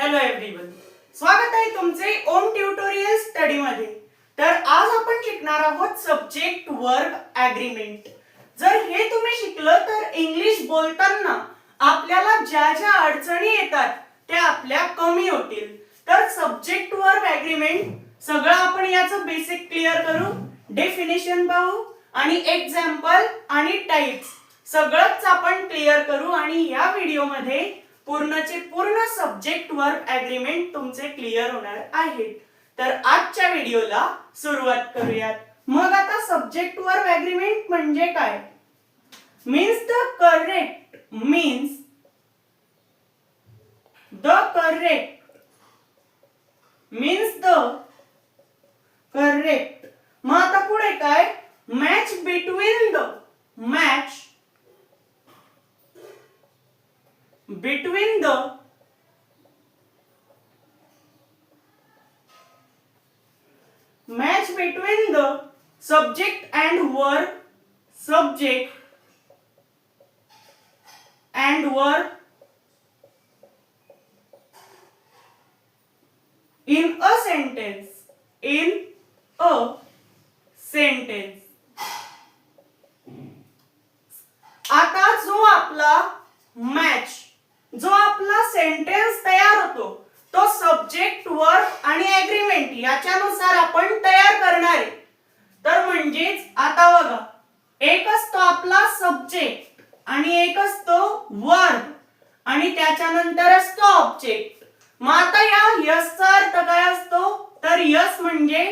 Hello everyone स्वागत आहे तुमचे ओम ट्युटोरियल स्टडी मध्ये. तर आज आपण शिकणार आहोत सब्जेक्ट वर्ब ऍग्रीमेंट जर हे तुम्ही शिकलं तर इंग्लिश बोलताना आपल्याला ज्या ज्या अडचणी येतात त्या आपल्या कमी होतील. तर सब्जेक्ट वर्ब ऍग्रीमेंट सगळं आपण याचं बेसिक क्लिअर करू डेफिनेशन पाहू आणि एक्झाम्पल आणि टाइप्स सगळंच आपण क्लिअर करू आणि या व्हिडिओमध्ये पूर्णचे पूर्ण सब्जेक्ट वर्ब ऍग्रीमेंट तुमचे क्लिअर होणार आहेत तर आजच्या व्हिडिओला सुरुवात करूयात. मग आता सब्जेक्ट वर्ब ऍग्रीमेंट म्हणजे काय? Means the correct means the correct means the correct मग आता पुढे काय? Match between the match between the match between the subject and verb subject and verb in a sentence in a sentence आता जो आपला match जो आपला sentence तयार होतो तो सब्जेक्ट वर्ब आणि ऍग्रीमेंट याच्यानुसार आपण तयार करणार आहे तर म्हणजेच आता बघा एक असतो ऑब्जेक्ट आणि एक असतो वर्ब आणि त्याच्यानंतर असतो ऑब्जेक्ट मग आता या यसचा अर्थ काय असतो? तर यस म्हणजे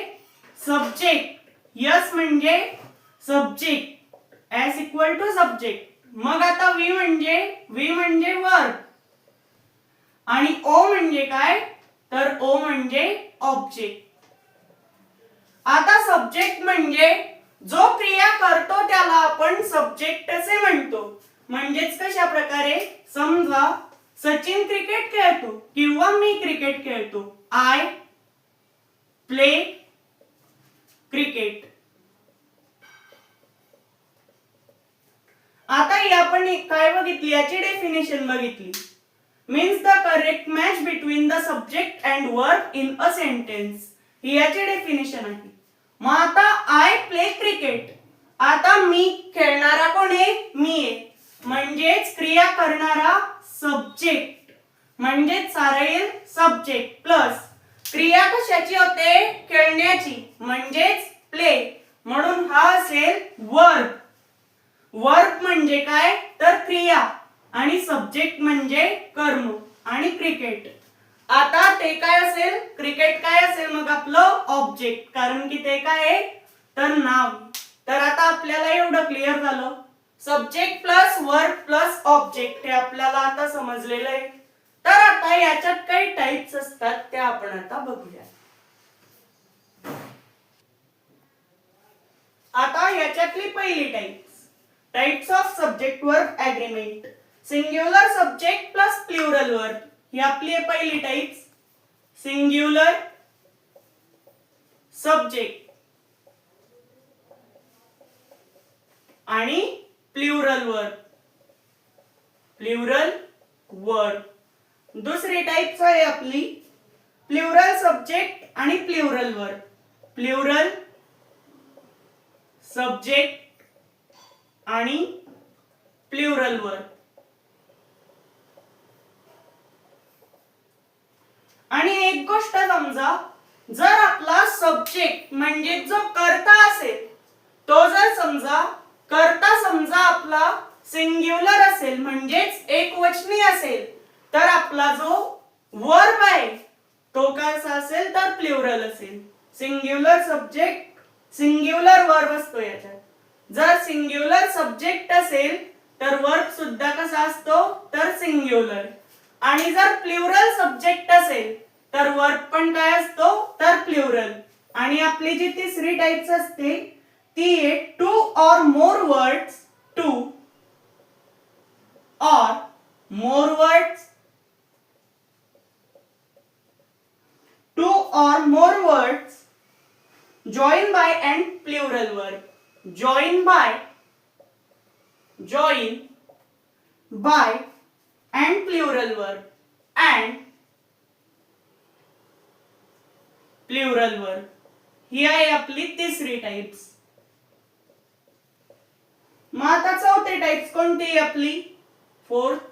सब्जेक्ट यस म्हणजे subject S equal to subject मग आता वी म्हणजे वी म्हणजे वर्ब आणि ओ म्हणजे काय? तर ओ म्हणजे ऑब्जेक्ट आता सब्जेक्ट म्हणजे जो क्रिया करतो त्याला आपण सब्जेक्ट असे म्हणतो. म्हणजेच कशा प्रकारे समजा सचिन क्रिकेट खेळतो किंवा मी क्रिकेट खेळतो. आय प्ले क्रिकेट आता ही आपण काय बघितली? याची डेफिनेशन बघितली. Means the correct match between the subject and verb in a sentence ही याची डेफिनेशन आहे. मग आता आय प्ले क्रिकेट आता मी खेळणारा कोण आहे? मी आहे. म्हणजेच क्रिया करणारा सब्जेक्ट म्हणजेच सारेल सब्जेक्ट प्लस क्रिया कशाची होते? खेळण्याची. म्हणजेच प्ले म्हणून हा असेल वर्क वर्क म्हणजे काय? तर क्रिया. आणि सब्जेक्ट म्हणजे कर्म आणि क्रिकेट आता ते काय असेल? क्रिकेट काय असेल? मग आपलं ऑब्जेक्ट कारण की ते काय आहे? तर नाव तर आता आपल्याला एवढं क्लिअर झालं. Subject plus verb plus object हे आपल्याला आता समजलेलं आहे. तर आता याच्यात काही टाइप्स असतात त्या आपण आता बघूया. आता याच्यातली पहिली types types of subject verb agreement singular subject plus plural verb ही आपली आहे पहिली टाइप्स सिंग्युलर सब्जेक्ट आणि प्लुरल वर प्लुरल वर दुसरी टाइप्स आहे आपली. प्ल्युरल सब्जेक्ट आणि प्लुरल वर प्ल्युरल सब्जेक्ट आणि प्लुरल वर आणि एक गोष्ट समजा जर आपला सब्जेक्ट म्हणजे जो कर्ता असेल तो जर समजा कर्ता समजा आपला सिंग्युलर असेल म्हणजेच एक वचनी असेल तर आपला जो वर्ब आहे तो कसा असेल? तर प्लुरल असेल. सिंग्युलर सब्जेक्ट सिंग्युलर वर्ब असतो याच्यात. जर सिंग्युलर सब्जेक्ट असेल तर वर्ब सुद्धा कसा असतो? तर सिंग्युलर आणि जर प्लुरल सब्जेक्ट असेल तर वर्ब पण काय असतो? तर प्लुरल आणि आपली जी तिसरी टाइप्स असते ती आहे two or more words two or more words two or more words join by and plural verb join by join by and plural verb and plural verb ही आहे आपली तिसरी टाइप्स मग आता चौथी टाइप्स कोणती आहे आपली? फोर्थ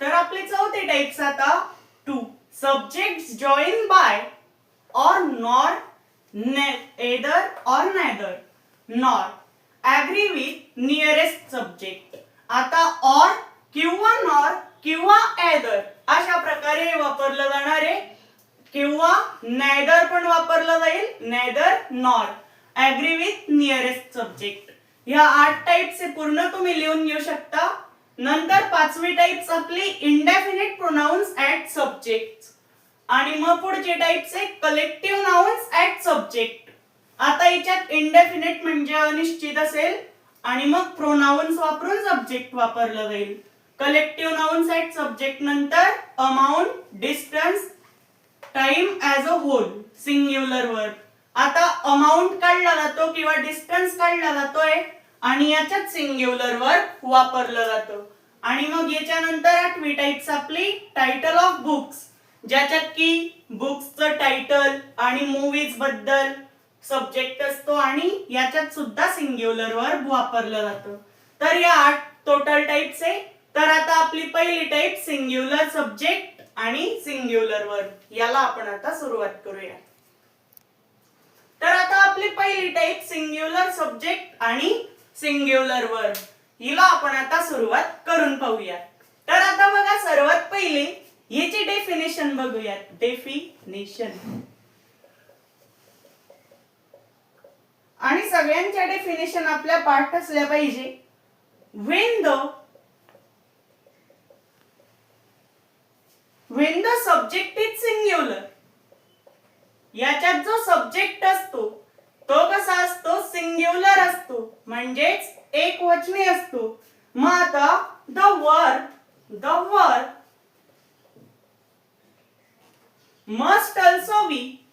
तर आपली चौथी टाइप्स आता two subject join by or nor either or neither nor agree with nearest subject आता और किंवा नॉर किंवा एदर अशा प्रकारे वापरलं जाणार आहे. किंवा नॅदर पण वापरलं जाईल. Neither nor agree with nearest subject ह्या आठ टाइप्स पूर्ण तुम्ही लिहून घेऊ शकता. नंतर पाचवी टाइप्स आपली इंडेफिनिट प्रोनाउन्स ऍट सब्जेक्ट आणि मग पुढचे टाइप्स आहे कलेक्टिव्ह नाउन्स ऍट सब्जेक्ट आता याच्यात इंडेफिनिट म्हणजे अनिश्चित असेल. आणि मग प्रोनाउन्स वापरून सब्जेक्ट वापरलं जाईल. कलेक्टिव्ह नाउन्स साईड सब्जेक्ट नंतर amount distance time as a whole singular verb आता अमाऊंट काढला जातो किंवा डिस्टन्स काढला जातोय आणि याच्यात सिंग्युलर वर्ब वापरलं जातं. आणि मग याच्यानंतर आठवी टाइप्स आपली टायटल ऑफ बुक्स ज्याच्यात की बुक्सचं टायटल आणि मूवीजबद्दल सब्जेक्ट असतो आणि याच्यात सुद्धा सिंग्युलर वर्ब वापरलं जातं. तर या आठ टोटल टाईप्स आहे. तर आता आपली पहिली टाईप सिंग्युलर सब्जेक्ट आणि सिंग्युलर वर्ब याला आपण आता सुरुवात करूया. तर आता आपली पहिली टाईप सिंग्युलर सब्जेक्ट आणि सिंग्युलर वर्ब हिला आपण आता सुरुवात करून पाहूया तर आता बघा सर्वात पहिले याची डेफिनेशन बघूयात. डेफिनेशन आणि सगळ्यांच्या डेफिनेशन आपल्या पाठ असल्या पाहिजे. When the when the subject is singular याच्यात जो सब्जेक्ट असतो तो कसा असतो? सिंग्युलर असतो. म्हणजेच एक वचनी असतो. मग आता the verb the verb must also be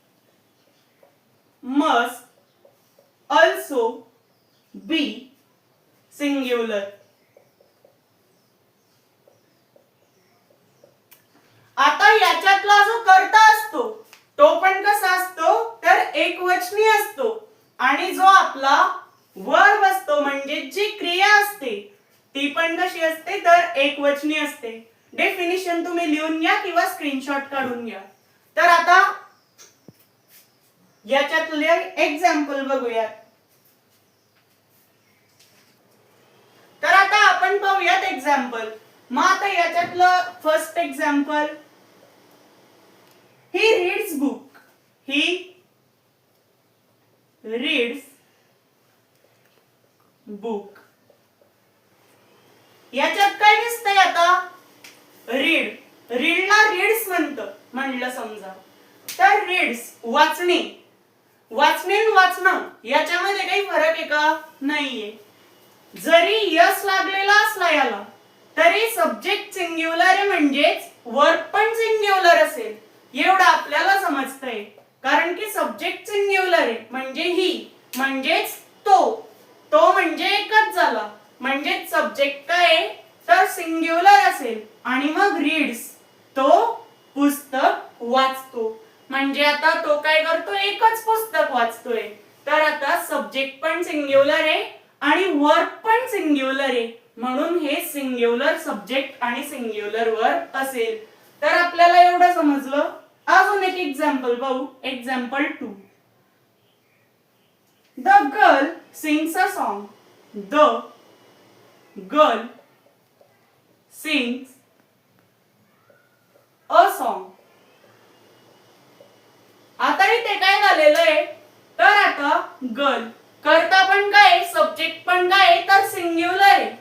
must also be singular आता याच्यातला जो कर्ता असतो तो पण कसा असतो? तर एक वचनी असतो. आणि जो आपला वर्ब असतो म्हणजे जी क्रिया असते ती पण कशी असते? तर एक वचनी असते. डेफिनिशन तुम्ही लिहून घ्या किंवा स्क्रीनशॉट काढून घ्या. तर आता याच्यातले एक्झाम्पल बघूयात. तर आता आपण पाहूयात एक्झाम्पल मग आता याच्यातलं first example he reads book he reads book याच्यात काय दिसतंय आता? रीड रीडला रीड्स म्हणत. म्हणलं समजा. तर रीड्स वाचणे. वाचणे वाचणं याच्यामध्ये काही फरक आहे का? नाहीये. जरी यस लागलेला असला याला तरी सब्जेक्ट सिंग्युलर म्हणजेच वर्क पण सिंग्युलर असेल. एवढं आपल्याला समजतंय. कारण की सब्जेक्ट सिंग्युलर आहे. म्हणजे ही म्हणजेच तो. तो म्हणजे एकच झाला. म्हणजे सब्जेक्ट काय तर सिंग्युलर असेल. आणि मग रीड्स तो पुस्तक वाचतो. म्हणजे आता तो काय करतो? एकच पुस्तक वाचतोय. तर आता सब्जेक्ट पण सिंग्युलर आहे आणि वर्क पण सिंग्युलर आहे. म्हणून हे सिंग्युलर सब्जेक्ट आणि सिंग्युलर वर्क असेल. तर आपल्याला एवढं समजलं? अजून एक एक्झाम्पल पाहू example two the girl sings a song. The girl sings a song. आता इथे काय झालेलं आहे? तर आता गर्ल करता पण काय सब्जेक्ट पण काय तर सिंग्युलर आहे.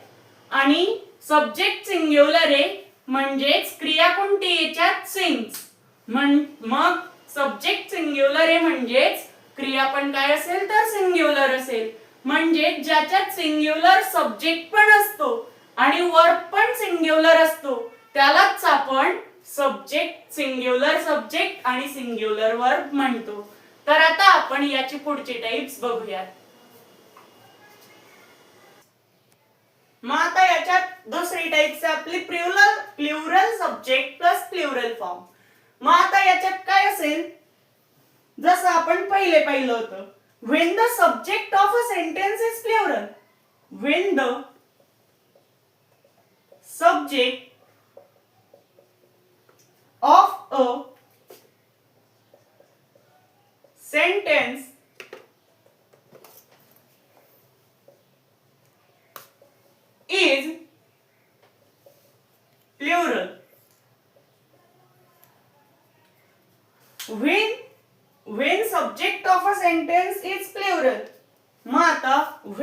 आणि सब्जेक्ट सिंग्युलर आहे म्हणजेच क्रिया कोणती याच्यात? सिंग्स मग सब्जेक्ट सिंग्युलर आहे म्हणजेच क्रिया पण काय असेल तर सिंग्युलर असेल. म्हणजे ज्याच्यात सिंग्युलर सब्जेक्ट पण असतो आणि वर्ब पण सिंग्युलर असतो त्यालाच आपण सब्जेक्ट सिंग्युलर सब्जेक्ट आणि सिंग्युलर वर्ब म्हणतो. तर आता आपण याची पुढची टाइप्स बघूयात. मग आता याच्यात दुसरी टाईप आपली plural plural subject plus plural form मग आता याच्यात काय असेल? जसं आपण पहिले पाहिलं होतं. When the subject of a sentence is plural when the subject of a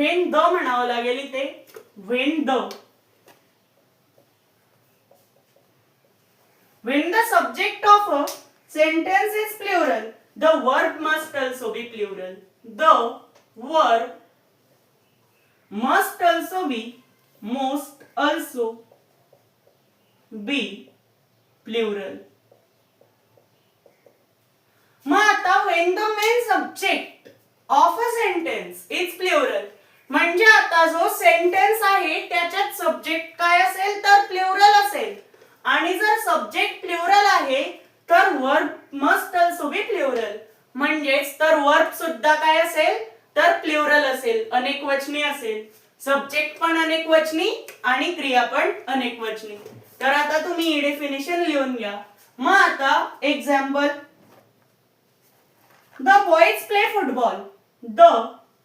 when the म्हणावं लागेल इथे. When the when the subject of a sentence is plural the verb must also be plural the verb must also be most also be plural मग आता when the main subject of a sentence is plural म्हणजे आता जो sentence आहे त्याच्यात subject काय असेल तर प्ल्युरल असेल. आणि जर सब्जेक्ट प्ल्युरल आहे तर verb must also be plural म्हणजेच तर वर्ब सुद्धा काय असेल तर प्ल्युरल असेल अनेक वचनी असेल. सब्जेक्ट पण अनेक वचनी आणि क्रिया पण अनेक वचनी. तर आता तुम्ही ही डेफिनेशन लिहून घ्या. मग आता example the boys play football the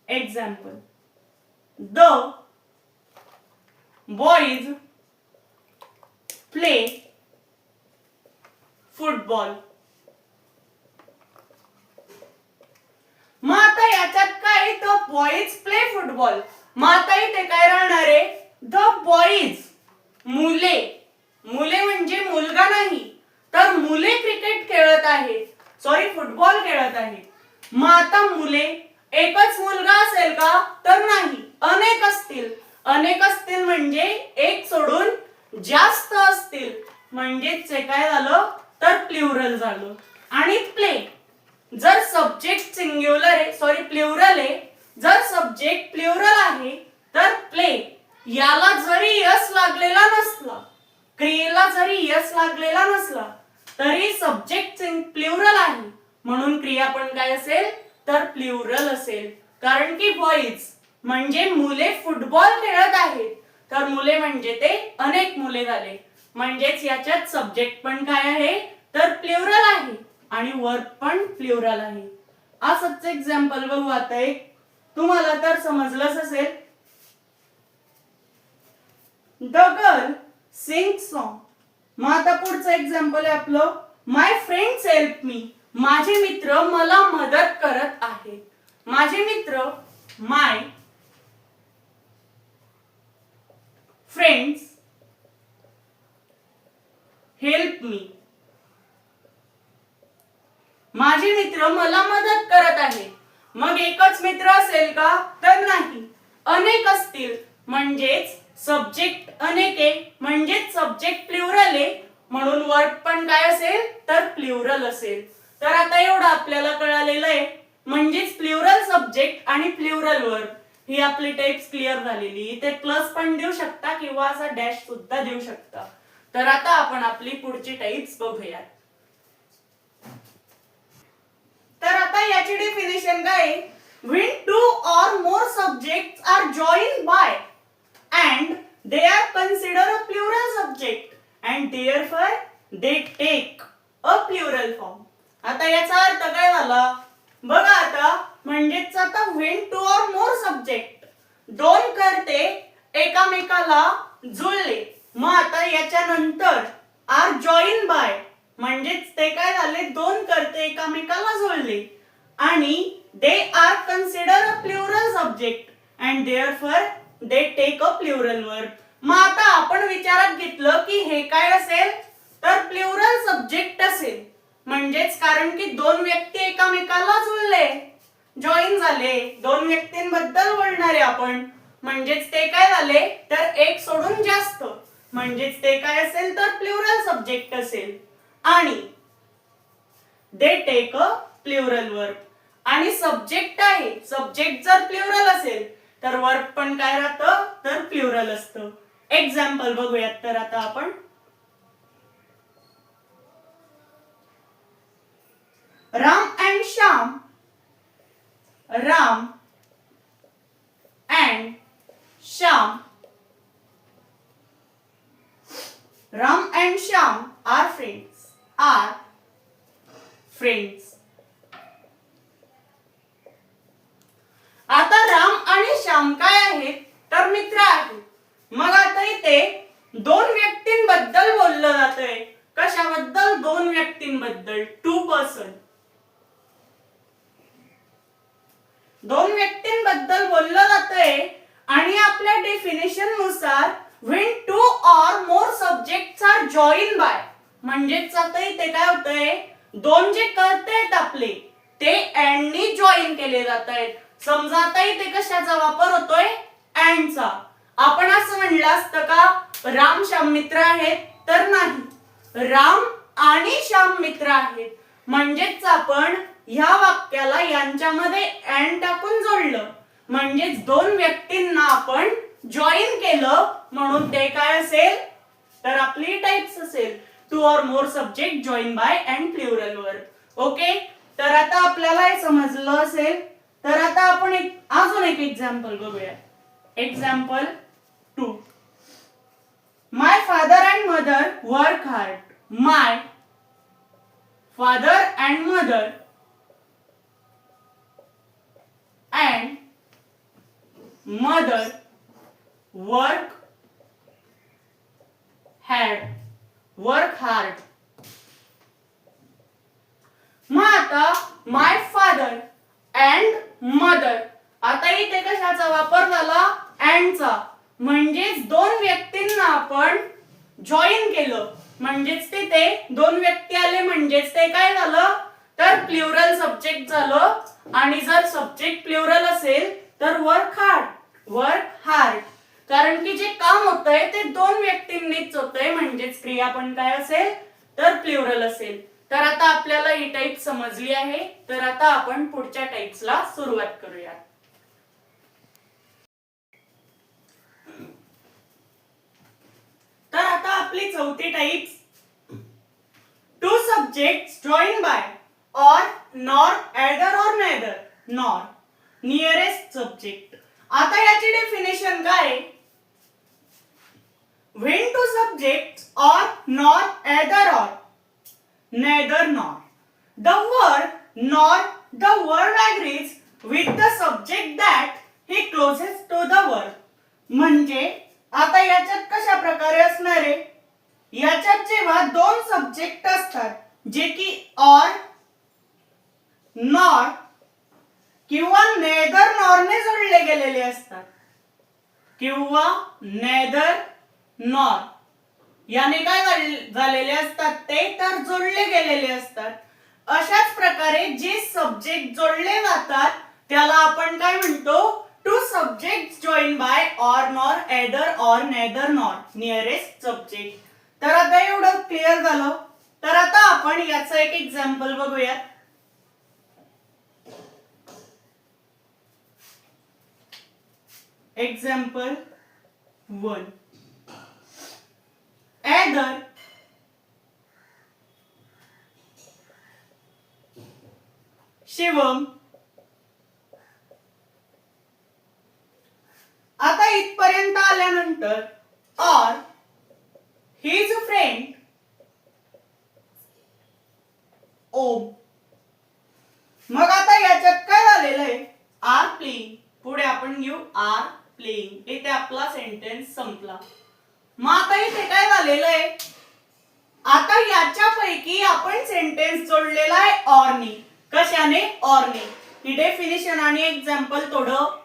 example The boys play football. मग आता याच्यात काय द बॉईज प्ले फुटबॉल मग आता इथे काय राहणार आहे? द बॉईज मुले. मुले म्हणजे मुलगा नाही तर मुले क्रिकेट खेळत आहेत. सॉरी फुटबॉल खेळत आहेत. मग आता मुले एकच मुलगा असेल का? तर नाही. अनेक असतील. अनेक असतील म्हणजे एक सोडून जास्त असतील. म्हणजेच काय झालं तर प्ल्युरल झालं. आणि प्ले जर सब्जेक्ट सिंग्युलर आहे सॉरी प्ल्युरल आहे जर सब्जेक्ट प्ल्युरल आहे तर प्ले याला जरी यस लागलेला नसला क्रियेला जरी यस लागलेला नसला तरी सब्जेक्ट प्ल्युरल आहे. म्हणून क्रिया पण काय असेल? तर प्ल्युरल असेल. कारण की बॉईज म्हणजे मुले फुटबॉल खेळत आहेत. तर मुले म्हणजे ते अनेक मुले झाले. म्हणजेच याच्यात सब्जेक्ट पण काय आहे? तर प्ल्युरल आहे. आणि वर्ब पण प्ल्युरल आहे. असंच एक्झाम्पल बघू आता एक. तुम्हाला तर समजलंच असेल. द गर्ल सिंग सॉन्ग मग आता पुढचं एक्झाम्पल आहे आपलं. माय फ्रेंड्स हेल्प मी माझे मित्र मला मदत करत आहेत. माझे मित्र माय फ्रेंड्स हेल्प मी माझे मित्र मला मदत करत आहे मग एकच मित्र असेल का? तर नाही. अनेक असतील. म्हणजेच सब्जेक्ट अनेके म्हणजेच सब्जेक्ट प्ल्युरल आहे. म्हणून वर्ड पण काय असेल? तर प्ल्युरल असेल. तर आता एवढं आपल्याला कळालेलं आहे. म्हणजेच प्ल्युरल सब्जेक्ट आणि प्ल्युरल वर्ब. ही आपली टाइप्स क्लिअर झालेली. इथे प्लस पण देऊ शकता किंवा असा डॅश सुद्धा देऊ शकता. तर आता आपण आपली पुढची टाइप्स बघूयात. तर आता याची डेफिनेशन काय? When two or more subjects are joined by and they are considered a plural subject and therefore they take a plural form. आता याचा अर्थ काय झाला? बघा आता म्हणजेच आता when two or more subject दोन करते एकामेकाला जुळले मग आता याच्यानंतर आर जॉईन बाय म्हणजेच ते काय झाले? दोन करते एकामेकाला जुळले आणि they are consider a plural subject and therefore they take a plural verb मग आता आपण विचारात घेतलं की हे काय असेल? तर प्ल्युरल सब्जेक्ट असेल. म्हणजेच कारण की दोन व्यक्ती एकामेकाला जुळले जॉईन झाले. दोन व्यक्तींबद्दल बोलणारे आपण. म्हणजेच ते काय झाले? तर एक सोडून जास्त. म्हणजेच ते काय असेल तर प्ल्युरल सब्जेक्ट असेल. आणि they take a plural verb आणि सब्जेक्ट आहे. सब्जेक्ट जर प्ल्युरल असेल तर वर्ब पण काय राहतं? तर प्ल्युरल असतं. एक्झाम्पल बघूयात तर आता आपण. Ram and Shyam. Ram and Shyam. Ram and Shyam are friends are friends आता राम आणि श्याम काय आहेत? तर मित्र आहेत. मग आता इथे दोन व्यक्तींबद्दल बोललं जातंय. कशाबद्दल? दोन व्यक्तींबद्दल. टू पर्सन दोन व्यक्तींबद्दल बोललं जातंय आणि आपल्या डेफिनेशननुसार when two or more subject are join by म्हणजेच आता इथे काय होतंय? दोन जे कळतायत आपले ते अँडनी नी जॉईन केले जात आहेत समजा आता इथे कशाचा वापर होतोय? अँडचा आपण असं म्हणलं असतं का? राम श्याम मित्र आहेत तर नाही. राम आणि श्याम मित्र आहेत. म्हणजेच आपण ह्या वाक्याला यांच्यामध्ये अँड टाकून जोडलं. म्हणजेच दोन व्यक्तींना आपण जॉईन केलं म्हणून ते काय असेल? तर आपली टाइप्स असेल. Two or more subject join by and plural verb okay तर आता आपल्याला हे समजलं असेल. तर आता आपण एक अजून एक एक्झाम्पल बघूया example two my father and mother work hard my father and mother and mother work had work hard मग आता माय फादर अँड मदर आता इथे कशाचा वापर झाला? अँडचा म्हणजेच दोन व्यक्तींना आपण जॉईन केलं. म्हणजेच तिथे दोन व्यक्ती आले म्हणजेच ते काय झालं? तर प्लुरल सब्जेक्ट झालं. आणि जर सब्जेक्ट प्लुरल असेल तर वर्क हार्ड वर्क हार्ड कारण की जे काम होतंय ते दोन व्यक्तींनीच होतंय. म्हणजेच क्रिया पण काय असेल तर प्लुरल असेल. तर आता आपल्याला ही टाईप समजली आहे. तर आता आपण पुढच्या टाईप्सला सुरुवात करूया तर आता आपली चौथी type two subject drawing by or nor either or neither. Nor nearest subject आता याची डेफिनेशन काय? When two subject or nor either or neither nor the word nor the word agrees with the subject that he closes to the word म्हणजे आता याच्यात कशा प्रकारे असणार आहे? याच्यात जेव्हा दोन सब्जेक्ट असतात जे की ऑर नॉर किंवा नेदर नॉरने जोडले गेलेले असतात. किंवा नेदर नॉर. याने काय झालेले असतात? ते तर जोडले गेलेले असतात. अशाच प्रकारे जे सब्जेक्ट जोडले जातात त्याला आपण काय म्हणतो? Two subject join by or nor either or neither nor nearest subject तर आता एवढं क्लिअर झालं. तर आता आपण याचं एक एक्झाम्पल बघूयात. एक्झाम्पल वन either शिवम आता इथपर्यंत आल्यानंतर और हिज फ्रेंड ओम. मग आता याच्यात काय झालेलं आहे? आर प्लेइंग पुढे आपण घेऊ आर प्लेइंग इथे आपला सेंटेन्स संपला. मग आता इथे काय झालेलं आहे? आता याच्यापैकी आपण सेंटेन्स जोडलेला आहे ऑरनी कशाने? ऑरने ही डेफिनेशन आणि एक्झाम्पल थोडं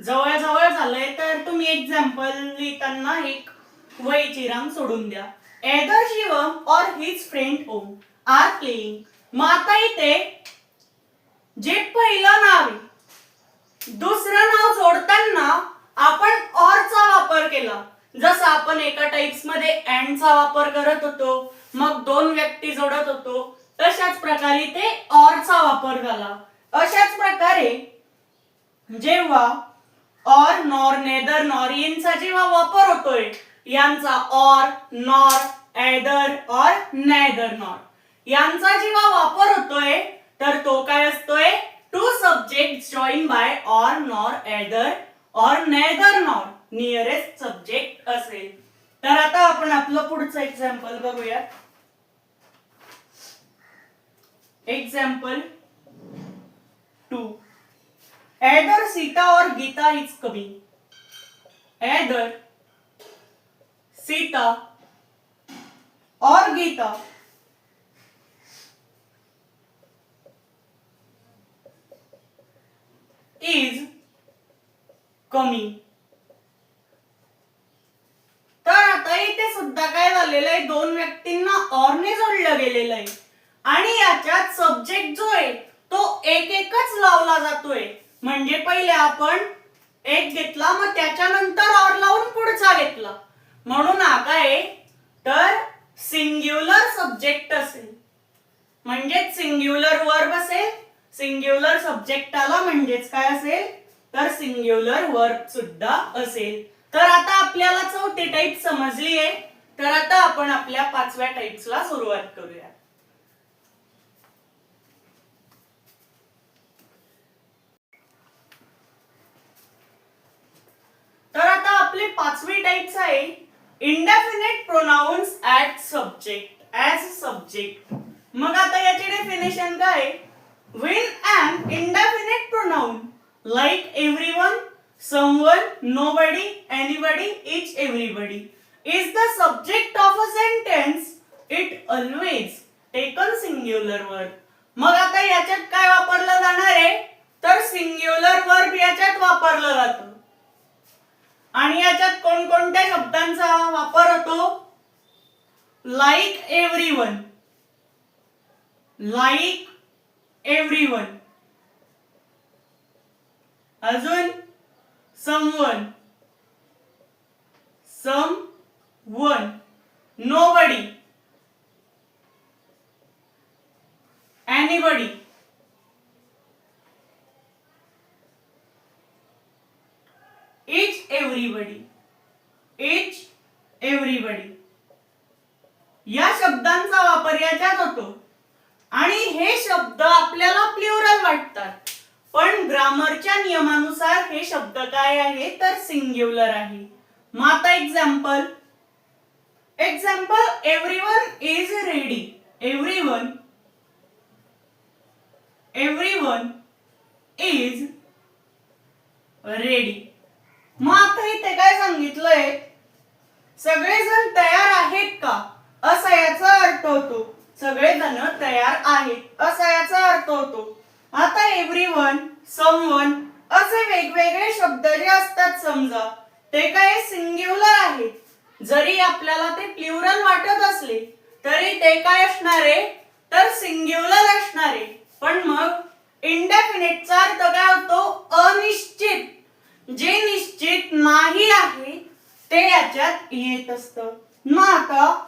जवळ जवळ झालंय तर तुम्ही एक्झाम्पल लिहिताना एक वयची रांग सोडून द्या. Either Shivam or his friend Om are playing मग आता इथे जे पहिलं नाव आहे दुसरं नाव जोडताना आपण ऑरचा वापर केला. जसं आपण एका टाइप्समध्ये अँडचा वापर करत होतो मग दोन व्यक्ती जोडत होतो तशाच प्रकारे ते ऑरचा वापर झाला. अशाच प्रकारे जेव्हा ऑर नॉर नेदर नॉर यांचा जेव्हा वापर होतोय यांचा or nor either or neither nor यांचा जेव्हा वापर होतोय तर तो काय असतोय? Two subject join by or nor either or neither nor nearest subject असेल. तर आता आपण आपलं पुढचं एक्झाम्पल बघूया. Example two either Sita or Gita is coming either Sita or Gita is कमी तर आता इथे सुद्धा काय झालेलं आहे? दोन व्यक्तींना ऑरने जोडलं गेलेलं आहे. आणि याच्यात सब्जेक्ट जो आहे तो एक एकच लावला जातोय. म्हणजे पहिले आपण एक घेतला मग त्याच्यानंतर ऑर लावून पुढचा घेतला. म्हणून हा काय? तर सिंग्युलर सब्जेक्ट असेल. म्हणजेच सिंग्युलर वर्ब असेल सिंग्युलर सब्जेक्ट आला म्हणजेच काय असेल? तर सिंग्युलर वर्ब सुद्धा असेल. तर आता आपल्याला चौथी टाईप समजली आहे. तर आता आपण आपल्या पाचव्या टाईप्सला सुरुवात करूया. तर आता आपली पाचवी टाईप्स आहे. Indefinite pronouns at subject as subject मग आता याची डेफिनेशन काय when an indefinite pronoun like everyone someone nobody anybody each everybody is the subject of a sentence it always taken singular verb मग आता याच्यात काय वापरलं जाणार आहे तर सिंग्युलर वर्ब याच्यात वापरलं जात आणि याच्यात कोणकोणत्या शब्दांचा वापर होतो like every one like everyone अजून someone someone nobody anybody each everybody each everybody या शब्दांचा वापर याच्यात होतो आणि हे शब्द आपल्याला प्लुरल वाटतात पण ग्रामरच्या नियमानुसार हे शब्द काय आहे तर सिंग्युलर आहे मग आता example example everyone is ready everyone everyone is ready मग आता इथे काय सांगितलंय सगळेजण तयार आहेत का असा याचा अर्थ होतो सगळेजण तयार आहेत असा याचा अर्थ होतो. आता एव्हरीवन समवन असे वेगवेगळे शब्द जे असतात समजा ते काय सिंग्युलर आहेत. जरी आपल्याला ते प्लुरल वाटत असले तरी ते काय असणारे? तर सिंग्युलर असणारे. पण मग इंडेफिनेटचा अर्थ काय होतो? अनिश्चित. जे निश्चित नाही आहे ते याच्यात येत असत. मग आता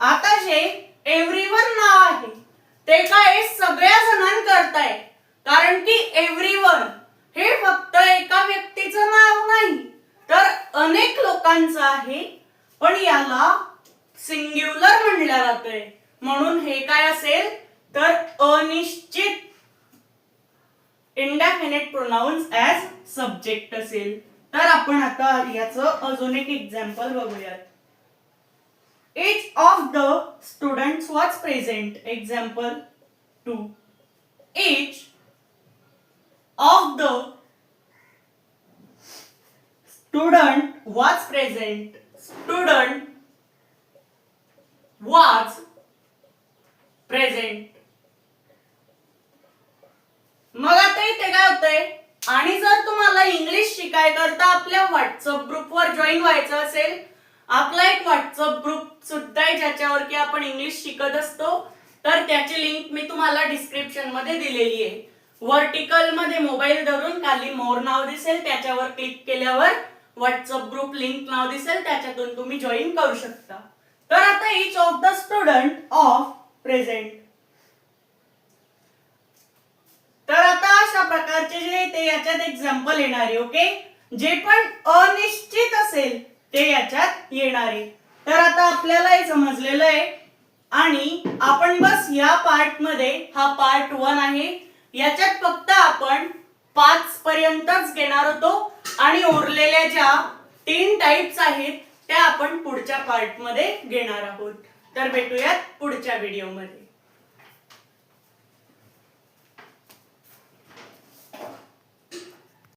आता जे एव्हरीवन नाव आहे ते काय सगळ्या जणांना करताय कारण की एव्हरीवन हे फक्त एका व्यक्तीचं नाव नाही तर अनेक लोकांचं आहे. पण याला सिंग्युलर म्हणलं जातंय. म्हणून हे काय असेल तर अनिश्चित इंडेफिनेट प्रोनाउन्स ऍज सब्जेक्ट असेल. तर आपण आता याचं अजून एक एक्झाम्पल बघूयात. Each of the students was present example 2 each of the student was present student was present मग आता इथे काय होतंय आणि जर तुम्हाला इंग्लिश शिकाय करता आपल्या व्हॉट्सअप ग्रुपवर जॉईन व्हायचं असेल आपला एक व्हॉट्सअप ग्रुप सुद्धा आहे ज्याच्यावर की आपण इंग्लिश शिकत असतो तर त्याची लिंक मी तुम्हाला डिस्क्रिप्शनमध्ये दिलेली आहे. व्हर्टिकलमध्ये मोबाईल धरून खाली मोर नाव दिसेल त्याच्यावर क्लिक केल्यावर व्हॉट्सअप ग्रुप लिंक नाव दिसेल त्याच्यातून तुम्ही जॉईन करू शकता. तर आता each of the student of present तर आता अशा प्रकारचे जे ते याच्यात एक्झाम्पल येणारे ओके जे पण अनिश्चित असेल ते याच्यात येणारे. तर आता आपल्याला हे समजलेलं आहे. आणि आपण बस या पार्टमध्ये हा पार्ट वन आहे. याच्यात फक्त आपण पाच पर्यंतच घेणार होतो. आणि उरलेल्या ज्या तीन टाइप्स आहेत त्या आपण पुढच्या पार्टमध्ये घेणार आहोत. तर भेटूयात पुढच्या व्हिडिओमध्ये